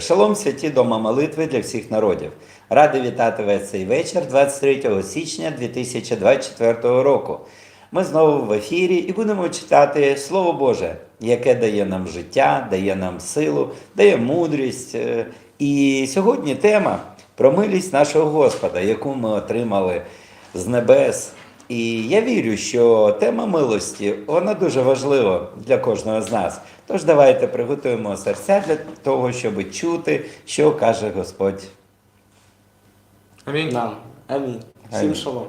Шалом святі дома молитви для всіх народів. Радий вітати вас цей вечір 23 січня 2024 року. Ми знову в ефірі і будемо читати Слово Боже, яке дає нам життя, дає нам силу, дає мудрість. Е, І сьогодні тема про милість нашого Господа, яку ми отримали з небес. І я вірю, що тема милості вона дуже важлива для кожного з нас. Тож давайте приготуємо серця для того, щоб чути, що каже Господь. Амінь. Нам. Амінь. Всім Амінь. шалом.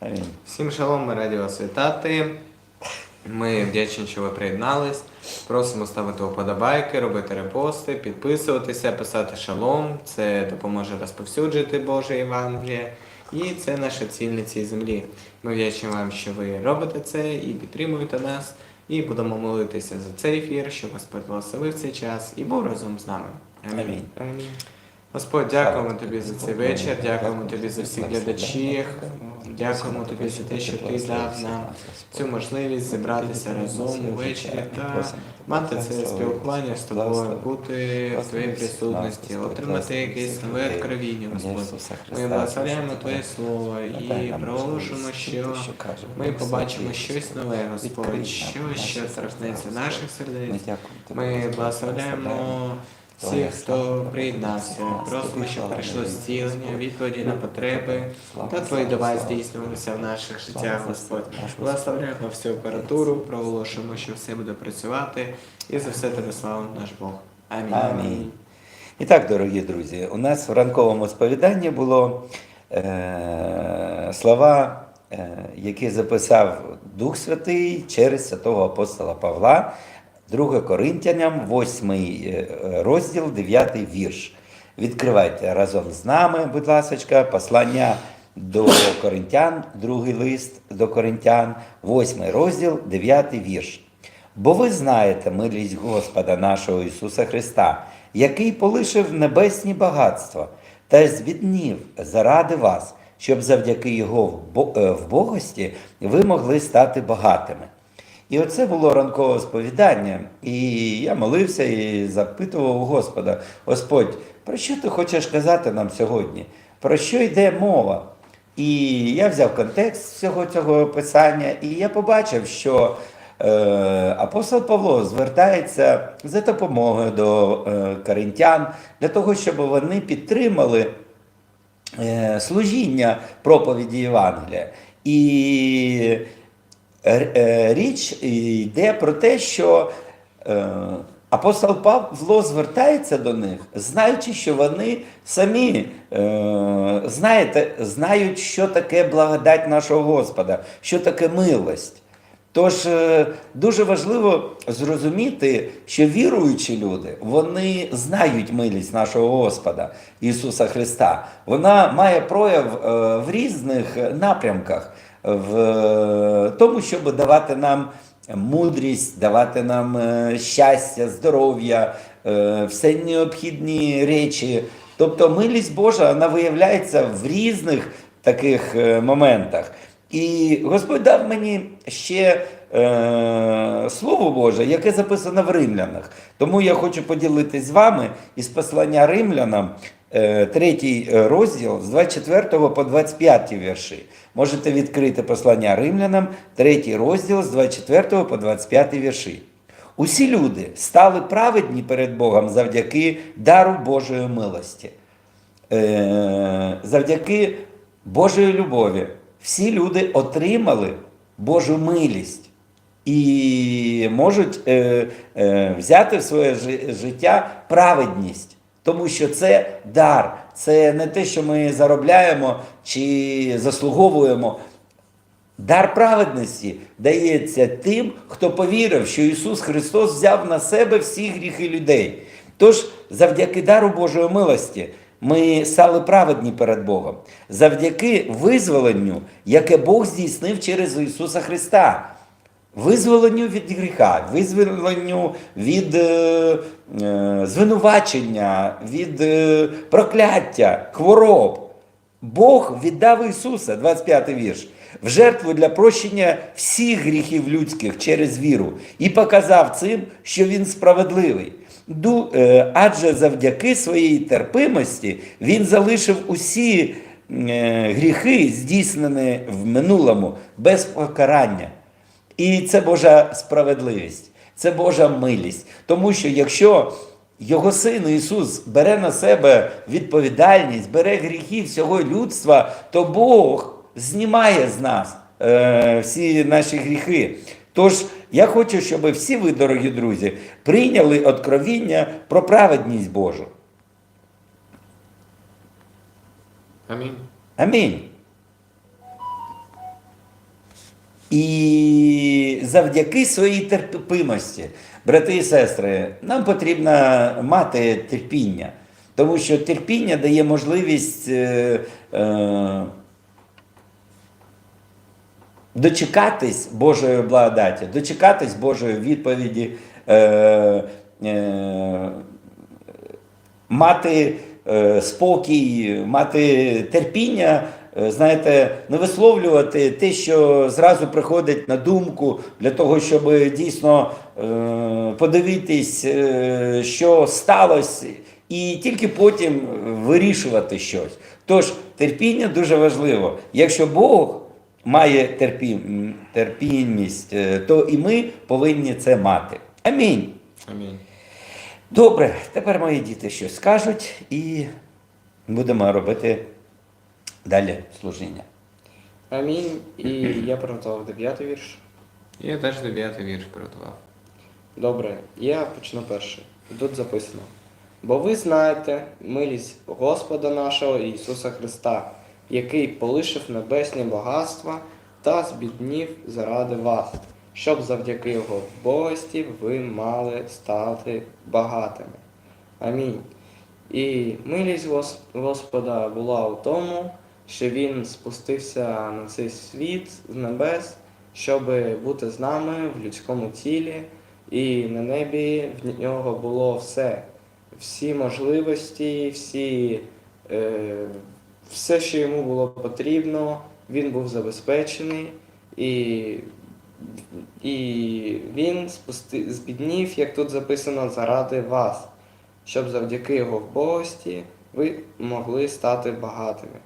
Амінь. Всім шалом, ми раді вас вітати. Ми вдячні, що ви приєднались. Просимо ставити вподобайки, робити репости, підписуватися, писати шалом. Це допоможе розповсюджити Боже Євангеліє. І це наша ціль на цій землі. Ми вдячні вам, що ви робите це і підтримуєте нас. І будемо молитися за цей ефір, щоб Господь благословив цей час і був разом з нами. Амінь. Амінь. Господь, дякуємо тобі за цей вечір, дякуємо тобі за всіх глядачів, дякуємо тобі за те, що ти дав нам цю можливість зібратися разом увечері та мати це спілкування з тобою, бути в твоїй присутності, отримати якесь нове откровіння, Господь. Ми благословляємо Твоє Слово і проголошуємо, що ми побачимо щось нове, Господь, щось, що торкнеться наших сердець. Ми благословляємо всіх, хто приєднався. Просимо, щоб прийшло зцілення, відповіді на потреби та твої дива здійснювалися в наших життях, Господь. Благословляємо всю опературу, проголошуємо, що все буде працювати, і за все тебе слава наш Бог. Амінь. Амінь. І так, дорогі друзі, у нас в ранковому сповіданні було е, слова, е, які записав Дух Святий через святого апостола Павла, 2 Коринтянам, 8 е, розділ, 9 вірш. Відкривайте разом з нами, будь ласка, послання до Коринтян, другий лист до Коринтян, 8 розділ, 9 вірш. Бо ви знаєте милість Господа нашого Ісуса Христа, який полишив небесні багатства та збіднів заради вас, щоб завдяки Його е, вбогості ви могли стати багатими. І оце було ранкове сповідання. І я молився і запитував у Господа: Господь, про що ти хочеш казати нам сьогодні? Про що йде мова? І я взяв контекст всього цього писання, і я побачив, що е, апостол Павло звертається за допомогою до е, коринтян для того, щоб вони підтримали е, служіння проповіді Євангелія. І річ йде про те, що е, апостол Павло звертається до них, знаючи, що вони самі е, знаєте, знають, що таке благодать нашого Господа, що таке милость. Тож е, дуже важливо зрозуміти, що віруючі люди вони знають милість нашого Господа Ісуса Христа. Вона має прояв е, в різних напрямках, в тому, щоб давати нам мудрість, давати нам е, щастя, здоров'я, е, все необхідні речі. Тобто милість Божа вона виявляється в різних таких е, моментах. І Господь дав мені ще е, Слово Боже, яке записано в римлянах. Тому я хочу поділитись з вами із послання римлянам, третій розділ з 24 по 25 вірші. Можете відкрити послання римлянам, третій розділ з 24 по 25 вірші. Усі люди стали праведні перед Богом завдяки дару Божої милості. Е, завдяки Божої любові всі люди отримали Божу милість і можуть е, е, взяти в своє життя праведність, тому що це дар, це не те, що ми заробляємо чи заслуговуємо. Дар праведності дається тим, хто повірив, що Ісус Христос взяв на себе всі гріхи людей. Тож, завдяки дару Божої милості, ми стали праведні перед Богом, завдяки визволенню, яке Бог здійснив через Ісуса Христа. Визволенню від гріха, визволенню від е, е, звинувачення, від е, прокляття, хвороб. Бог віддав Ісуса, 25 вірш, в жертву для прощення всіх гріхів людських через віру і показав цим, що Він справедливий. Ду- е, адже завдяки своїй терпимості він залишив усі е, гріхи, здійснені в минулому, без покарання. І це Божа справедливість, це Божа милість. Тому що якщо його син Ісус бере на себе відповідальність, бере гріхи всього людства, то Бог знімає з нас е, всі наші гріхи. Тож я хочу, щоб всі ви, дорогі друзі, прийняли откровіння про праведність Божу. Амінь. Амінь. І завдяки своїй терпимості, брати і сестри, нам потрібно мати терпіння, тому що терпіння дає можливість е, е, дочекатись Божої благодаті, дочекатись Божої відповіді, е, е, мати е, спокій, мати терпіння, знаєте, не висловлювати те, що зразу приходить на думку для того, щоб дійсно е, подивитись, е, що сталося, і тільки потім вирішувати щось. Тож терпіння дуже важливо. Якщо Бог має терпім, терпімість, е, то і ми повинні це мати. Амінь. Амінь. Добре, тепер мої діти щось скажуть і будемо робити далі служіння. Амінь. І я приготував дев'ятий вірш. Я теж дев'ятий вірш приготував. Добре, я почну перший. Тут записано. Бо ви знаєте милість Господа нашого Ісуса Христа, який полишив небесні багатства та збіднів заради вас, щоб завдяки Його богості ви мали стати багатими. Амінь. І милість Господа була у тому, що Він спустився на цей світ з небес, щоб бути з нами в людському тілі, і на небі в нього було все. Всі можливості, всі, е, все, що йому було потрібно, він був забезпечений, і, і він спусти, збіднів, як тут записано, заради вас, щоб завдяки його вбогості ви могли стати багатими.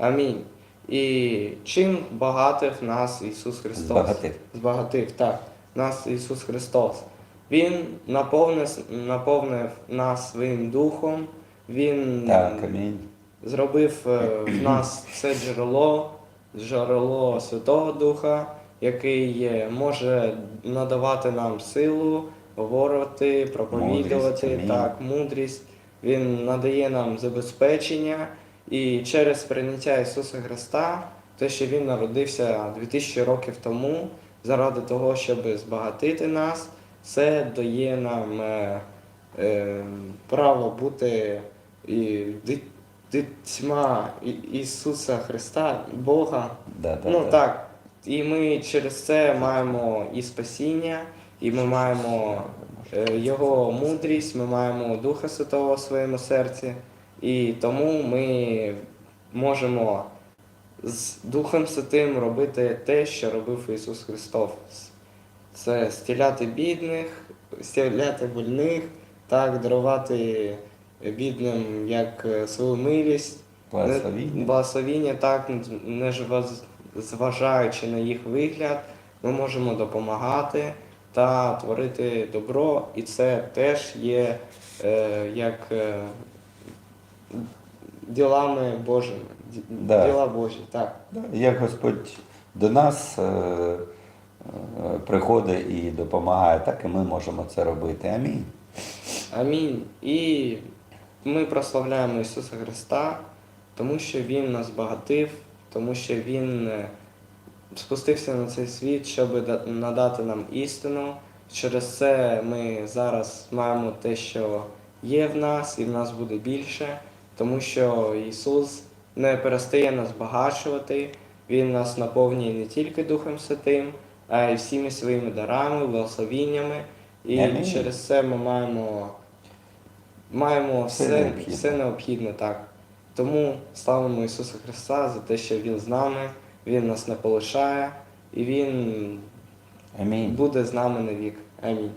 Амінь. І чим багатив нас Ісус Христос? Збагатив. Збагатив, так. Нас Ісус Христос. Він наповнив, наповнив нас своїм духом, Він Так, амінь. зробив е, в нас це джерело, джерело Святого Духа, який може надавати нам силу, говорити, проповідувати, Мудрість, так, мудрість. Він надає нам забезпечення. І через прийняття Ісуса Христа, те, що Він народився 2000 років тому, заради того, щоб збагатити нас, це дає нам е, е, право бути і дитьма Ісуса Христа, Бога. Да, да, ну да. так. І ми через це маємо і спасіння, і ми маємо е, Його мудрість, ми маємо Духа Святого в своєму серці. І тому ми можемо з Духом Святим робити те, що робив Ісус Христос. Це стіляти бідних, стіляти больних, так, дарувати бідним як е, свою милість, Благословіння. Благословіння, так, не зважаючи на їх вигляд, ми можемо допомагати та творити добро, і це теж є е, як е, ділами Божими. Да. Діла Божі, так. Як Господь до нас е, е, приходить і допомагає, так і ми можемо це робити. Амінь. Амінь. І ми прославляємо Ісуса Христа, тому що Він нас багатив, тому що Він е, спустився на цей світ, щоб да- надати нам істину. Через це ми зараз маємо те, що є в нас, і в нас буде більше, тому що Ісус не перестає нас багачувати, Він нас наповнює не тільки Духом Святим, а й всіми своїми дарами, благословіннями. І Амінь. через це ми маємо, маємо Все все, необхідне. все необхідне так. Тому славимо Ісуса Христа за те, що Він з нами, Він нас не полишає, і Він Амінь. буде з нами навік. Амінь.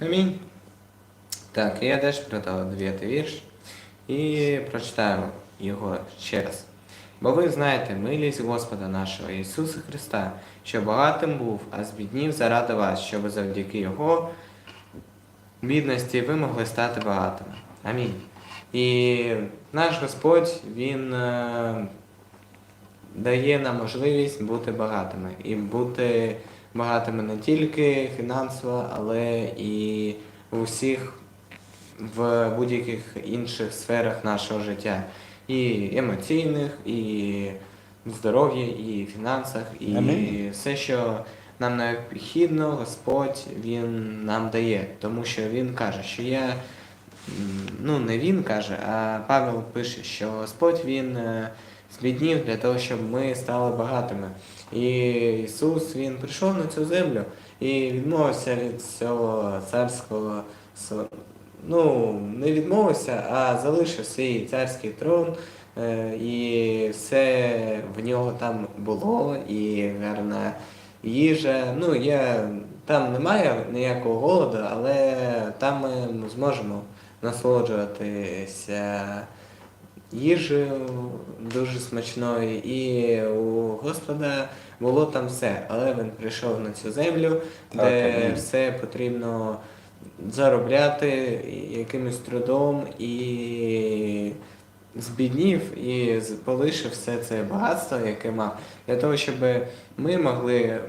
Амінь. Так, я теж прочитав дев'ятий вірш і прочитаємо його ще раз. Бо ви знаєте милість Господа нашого Ісуса Христа, що багатим був, а збіднів заради вас, щоб завдяки Його бідності ви могли стати багатими. Амінь. І наш Господь, Він е, дає нам можливість бути багатими. І бути багатими не тільки фінансово, але і в усіх в будь-яких інших сферах нашого життя. І емоційних, і в здоров'ї, і в фінансах, і Амінь. все, що нам необхідно, Господь Він нам дає. Тому що Він каже, що я ну не він каже, а Павел пише, що Господь Він е, збіднів для того, щоб ми стали багатими. І Ісус Він прийшов на цю землю і відмовився від цього царського ну, не відмовився, а залишив свій царський трон. е, І все в нього там було, і гарна їжа. Ну, я, там немає ніякого голоду, але там ми зможемо насолоджуватися їжею дуже смачною. І у Господа було там все. Але він прийшов на цю землю, Так, де амінь. все потрібно заробляти якимось трудом і збіднів і полишив все це багатство, яке мав, для того, щоб ми могли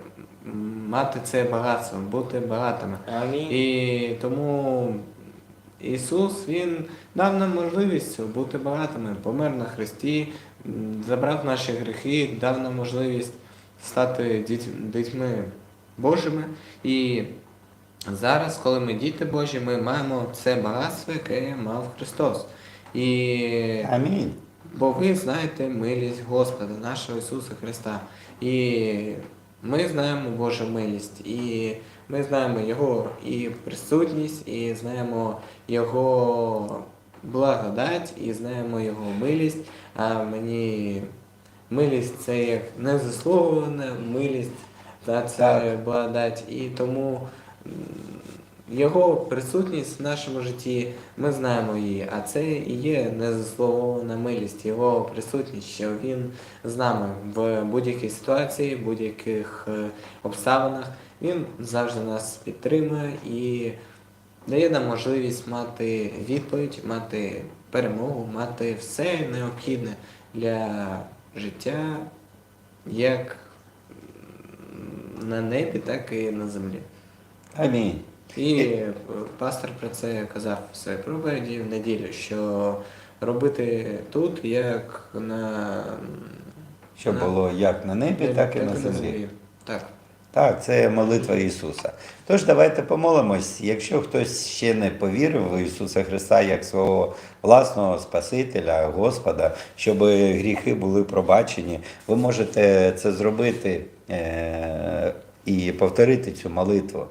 мати це багатство, бути багатими. Амінь. І тому Ісус Він дав нам можливість бути багатими, помер на Христі, забрав наші гріхи, дав нам можливість стати дітьми Божими. І зараз, коли ми діти Божі, ми маємо це багатство, яке мав Христос. І Амінь. Бо ви знаєте милість Господа, нашого Ісуса Христа. І ми знаємо Божу милість, і ми знаємо Його і присутність, і знаємо Його благодать, і знаємо Його милість. А мені милість це як незаслугована милість, та це благодать. І тому його присутність в нашому житті, ми знаємо її, а це і є незаслугована милість, його присутність, що він з нами в будь-якій ситуації, в будь-яких е, обставинах. Він завжди нас підтримує і дає нам можливість мати відповідь, мати перемогу, мати все необхідне для життя, як на небі, так і на землі. Амінь. І пастор про це казав в своїй проповіді в неділю, що робити тут як на Що на- було як на небі, так і на землі. Так. Так, це молитва Ісуса. Тож давайте помолимось. Якщо хтось ще не повірив в Ісуса Христа як свого власного Спасителя, Господа, щоб гріхи були пробачені, ви можете це зробити е- і повторити цю молитву.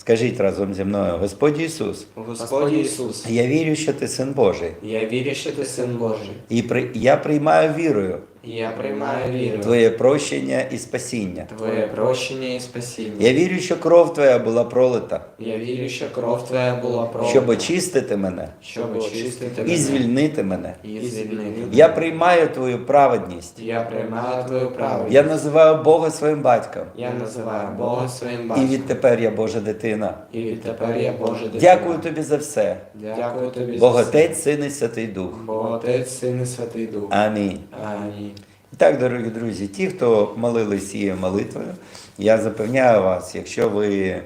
Скажіть разом зі мною, Господь Ісус, Господь Ісус, я вірю, що ти син Божий, я вірю, що ти син Божий. і при... я приймаю вірою я приймаю віру, Твоє прощення і спасіння. Твоє прощення і спасіння. Я вірю, що кров Твоя була пролита, Я вірю, що кров Твоя була пролита, щоб очистити мене щоб очистити і звільнити мене. І звільнити. Я приймаю Твою праведність. Я приймаю Твою правду. Я називаю Бога своїм батьком. Я називаю Бога своїм І відтепер я Божа дитина. І відтепер я Божа дитина. Дякую тобі за все. Дякую тобі за все. Отець, Син і Святий Дух. Бог Отець, Син і Святий Дух. Амінь. Амінь. І так, дорогі друзі, ті, хто молились цією молитвою, я запевняю вас, якщо ви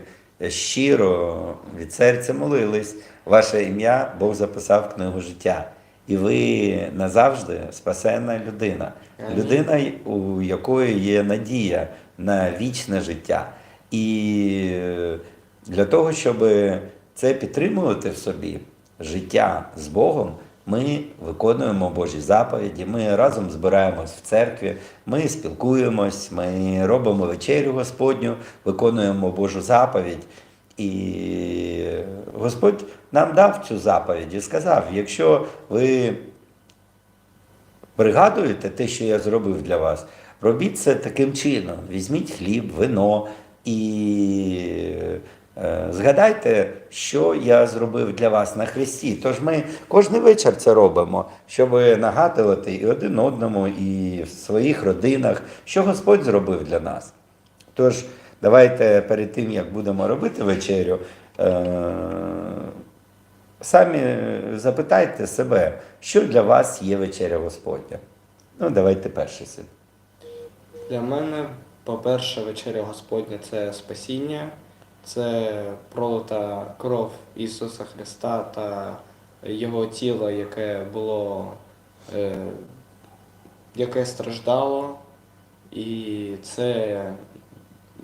щиро від серця молились, ваше ім'я Бог записав в книгу життя. І ви назавжди спасена людина. Людина, у якої є надія на вічне життя. І е, для того, щоб це підтримувати в собі, життя з Богом, ми виконуємо Божі заповіді, ми разом збираємось в церкві, ми спілкуємось, ми робимо вечерю Господню, виконуємо Божу заповідь. І Господь нам дав цю заповідь і сказав: якщо ви пригадуєте те, що я зробив для вас, робіть це таким чином: візьміть хліб, вино і Згадайте, що я зробив для вас на Христі. Тож ми кожен вечір це робимо, щоб нагадувати і один одному, і в своїх родинах, що Господь зробив для нас. Тож, давайте перед тим, як будемо робити вечерю, е, самі запитайте себе, що для вас є вечеря Господня. Ну, давайте перший син. Для мене, по-перше, вечеря Господня це спасіння, це пролита кров Ісуса Христа та Його тіло, яке було, е, яке страждало, і це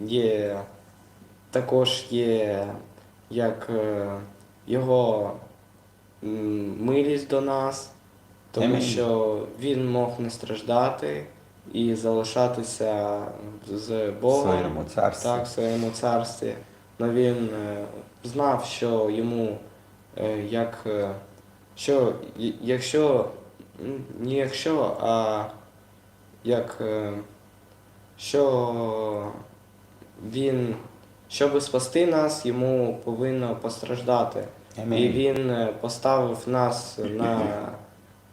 є також є як е, Його милість до нас, тому Амінь. що Він мог не страждати і залишатися з В Богом своєму царстві. так, в своєму царстві. Но він е, знав, що йому е, як е, що якщо не якщо, а як що він, щоб спасти нас, йому повинно постраждати. І він поставив нас на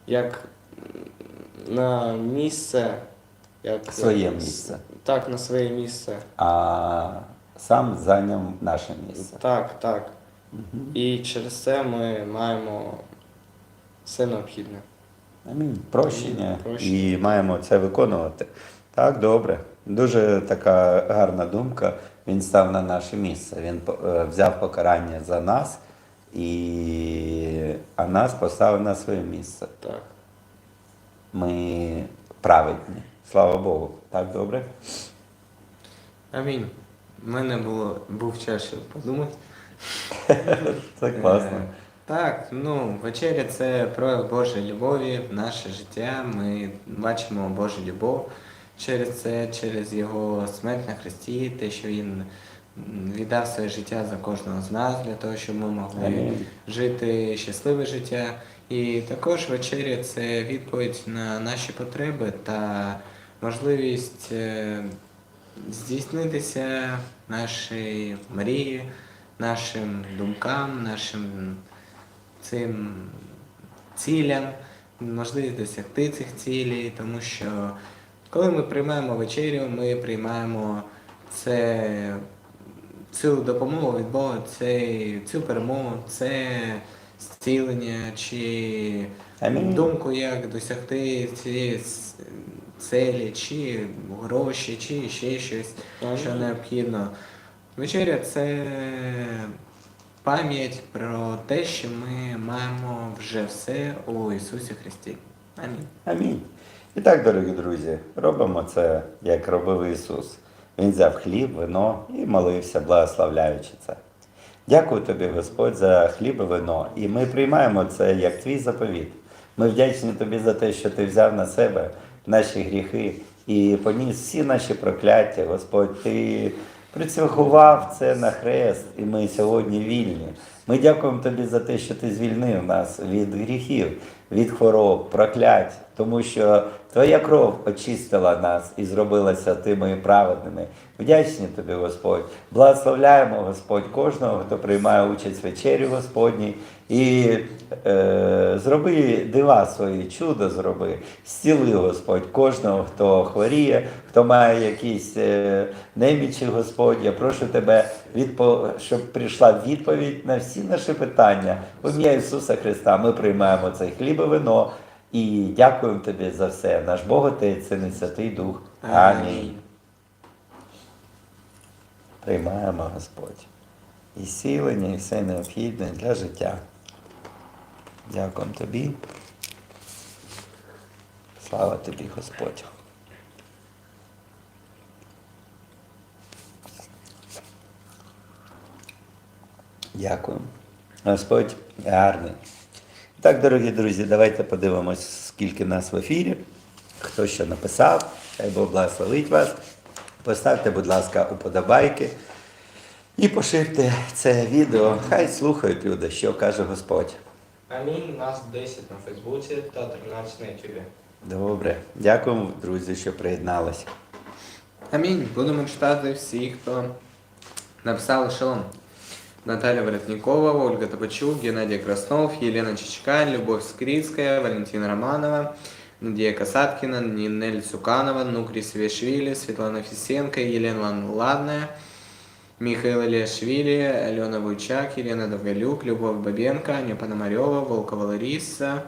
як на місце, як Своє місце. Так, на своє місце. А сам зайняв наше місце. Так, так. І через це ми маємо все необхідне. Амінь. Прощення. Прощення. І маємо це виконувати. Так, добре. Дуже така гарна думка. Він став на наше місце. Він е, взяв покарання за нас, і... а нас поставив на своє місце. Так. Ми праведні. Слава Богу. Так, добре? Амінь. У мене було, був час щоб подумати. Це класно. Е, Так, ну, вечеря це прояв Божої любові в наше життя. Ми бачимо Божу любов через це, через Його смерть на Христі, те, що Він віддав своє життя за кожного з нас, для того, щоб ми могли Амінь. жити щасливе життя. І також вечеря це відповідь на наші потреби та можливість е, здійснитися нашій мрії, нашим думкам, нашим цим цілям, можливість досягти цих цілей, тому що коли ми приймаємо вечерю, ми приймаємо це, цю допомогу від Бога, це, цю перемогу, це зцілення чи Амінь. думку, як досягти цієї целі, чи гроші, чи ще щось, що необхідно. Вечеря це пам'ять про те, що ми маємо вже все у Ісусі Христі. Амінь. Амінь. І так, дорогі друзі, робимо це, як робив Ісус. Він взяв хліб, вино і молився, благословляючи це. Дякую тобі, Господь, за хліб і вино. І ми приймаємо це як твій заповіт. Ми вдячні тобі за те, що ти взяв на себе наші гріхи і поніс всі наші прокляття. Господь, ти прицвяхував це на хрест, і ми сьогодні вільні. Ми дякуємо тобі за те, що ти звільнив нас від гріхів, від хвороб, проклять, тому що твоя кров очистила нас і зробилася тими праведними. Вдячні тобі, Господь. Благословляємо, Господь, кожного, хто приймає участь в вечері Господній. І е, зроби дива свої, чудо зроби. Зціли, Господь, кожного, хто хворіє, хто має якісь е, немічі, Господь. Я прошу тебе, відпо... щоб прийшла відповідь на всі наші питання. В ім'я Ісуса Христа ми приймаємо цей хліб і вино і дякуємо тобі за все. Наш Бог Отець, Син і Святий Дух. Амінь. Приймаємо, Господь. І зцілення, і все необхідне для життя. Дякуємо тобі. Слава тобі, Господь. Дякую. Господь гарний. Так, дорогі друзі, давайте подивимось, скільки нас в ефірі. Хто що написав, хай Бог благословить вас. Поставте, будь ласка, уподобайки і поширте це відео. Хай слухають люди, що каже Господь. Амінь. Нас 10 на Фейсбуці та 13 на Ютубі. Добре. Дякуємо, друзі, що приєдналися. Амінь. Будемо читати всі, хто написали шалом. Наталья Воротникова, Ольга Табачук, Геннадий Краснов, Елена Чичкань, Любовь Скрицкая, Валентина Романова, Надія Касаткина, Нинель Цуканова, Нукри Свешвили, Светлана Фисенко, Елена Ладная, Михаил Ильяшвили, Алена Вуйчак, Елена Довгалюк, Любовь Бабенко, Аня Пономарьова, Волкова Лариса.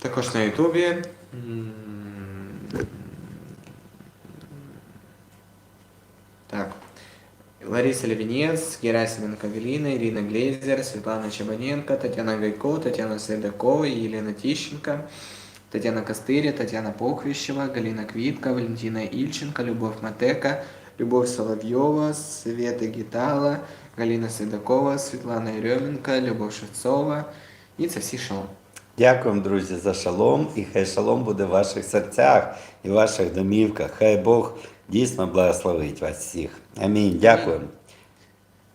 Також на Ютубі. М, Так. Лариса Левинец, Герасименко Галина, Ирина Глейзер, Светлана Чабаненко, Татьяна Гайко, Татьяна Сайдакова, Елена Тищенко, Татьяна Костыря, Татьяна Похвищева, Галина Квитка, Валентина Ильченко, Любовь Матека, Любовь Соловьева, Света Гитала, Галина Сайдакова, Светлана Еременко, Любовь Шевцова. І це всі шалом. Дякуємо, друзі, за шалом, і хай шалом буде в ваших серцях і в ваших домівках. Хай Бог дійсно благословить вас всіх. Амінь. Дякуємо.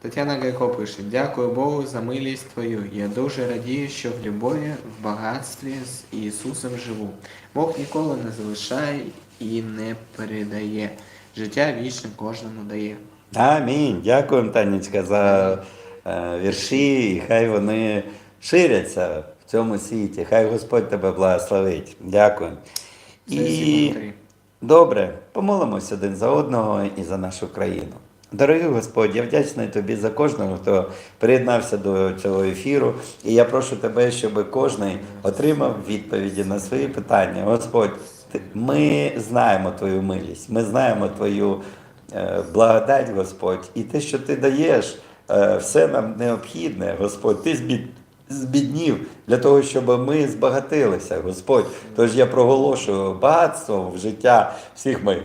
Тетяна Гайко пише: Дякую Богу за милість Твою. Я дуже радію, що в любові, в багатстві з Ісусом живу. Бог ніколи не залишає і не передає. Життя вічне кожному дає. Амінь. Дякуємо, Танечка, за е, вірші, і хай вони ширяться в цьому світі. Хай Господь тебе благословить. Дякуємо. Це І. добре, помолимось один за одного і за нашу країну. Дорогий Господь, я вдячний тобі за кожного, хто приєднався до цього ефіру. І я прошу тебе, щоб кожен отримав відповіді на свої питання. Господь, ми знаємо твою милість, ми знаємо твою е, благодать, Господь, і те, що ти даєш, е, все нам необхідне, Господь. Ти збід, збіднів для того, щоб ми збагатилися, Господь. Тож я проголошую багатство в життя всіх моїх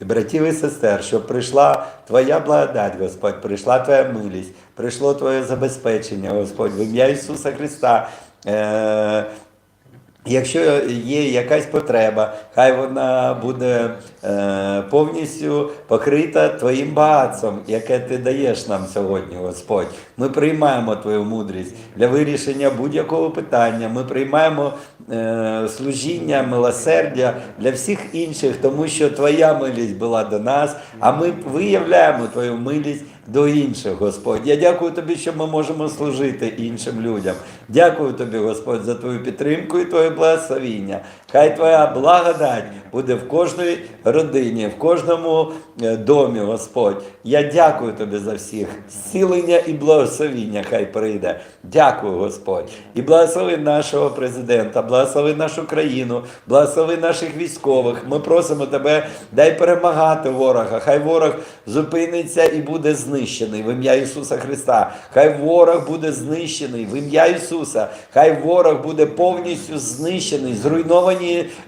братів і сестер, щоб прийшла Твоя благодать, Господь, прийшла Твоя милість, прийшло Твоє забезпечення, Господь, в ім'я Ісуса Христа. Е- Якщо є якась потреба, хай вона буде е, повністю покрита Твоїм багатством, яке Ти даєш нам сьогодні, Господь. Ми приймаємо Твою мудрість для вирішення будь-якого питання. Ми приймаємо е, служіння, милосердя для всіх інших, тому що Твоя милість була до нас, а ми виявляємо Твою милість до інших, Господь. Я дякую Тобі, що ми можемо служити іншим людям. Дякую Тобі, Господь, за Твою підтримку і Твоє благословіння. Хай Твоя благодать буде в кожній родині, в кожному е, домі, Господь. Я дякую Тобі за всіх. Зцілення і благословіння хай прийде. Дякую, Господь. І благослови нашого президента, благослови нашу країну, благослови наших військових. Ми просимо Тебе, дай перемагати ворога. Хай ворог зупиниться і буде знищений в ім'я Ісуса Христа. Хай ворог буде знищений в ім'я Ісуса. Хай ворог буде повністю знищений, зруйновані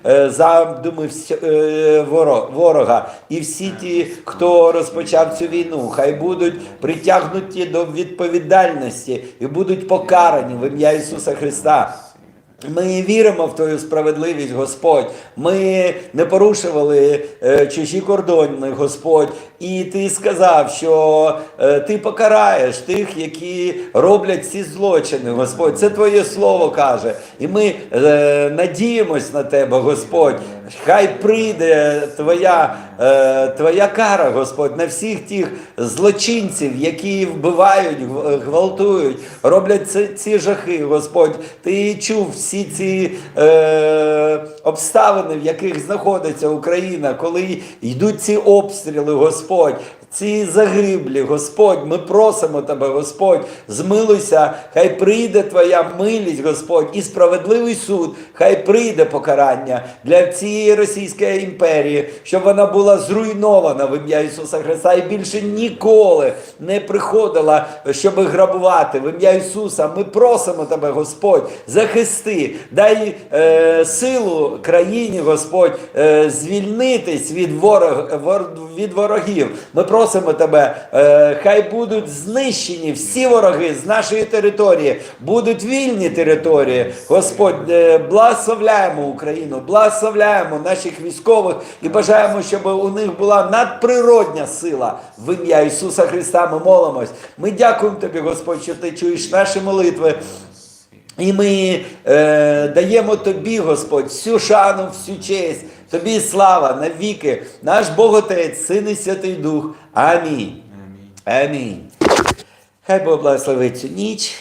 е, задуми е, воро- ворога. І всі ті, хто розпочав цю війну, хай будуть притягнуті до відповідальності і будуть покарані в ім'я Ісуса Христа. Ми віримо в Твою справедливість, Господь. Ми не порушували е, чужі кордони, Господь. І ти сказав, що е, ти покараєш тих, які роблять ці злочини, Господь. Це Твоє слово каже. І ми е, надіємось на Тебе, Господь. Хай прийде Твоя, е, Твоя кара, Господь, на всіх тих злочинців, які вбивають, гвалтують, роблять ці, ці жахи, Господь. Ти чув всі ці е, обставини, в яких знаходиться Україна, коли йдуть ці обстріли, Господь. pode. Ці загиблі, Господь, ми просимо Тебе, Господь, змилуйся, хай прийде Твоя милість, Господь, і справедливий суд, хай прийде покарання для цієї Російської імперії, щоб вона була зруйнована в ім'я Ісуса Христа і більше ніколи не приходила, щоб грабувати. В ім'я Ісуса ми просимо Тебе, Господь, захисти, дай е, силу країні, Господь, е, звільнитись від, ворог, вор, від ворогів. Ми просимо Тебе, е, хай будуть знищені всі вороги з нашої території, будуть вільні території. Господь, е, благословляємо Україну, благословляємо наших військових і бажаємо, щоб у них була надприродня сила. В ім'я Ісуса Христа ми молимось. Ми дякуємо Тобі, Господь, що ти чуєш наші молитви. І ми е, даємо тобі, Господь, всю шану, всю честь, тобі слава навіки, наш Бог Отець, Син і Святий Дух. Амінь. Амінь. Амінь. Хай Бог благословить цю ніч.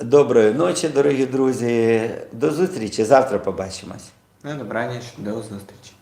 Доброї ночі, дорогі друзі. До зустрічі. Завтра побачимось. На добраніч, до зустрічі.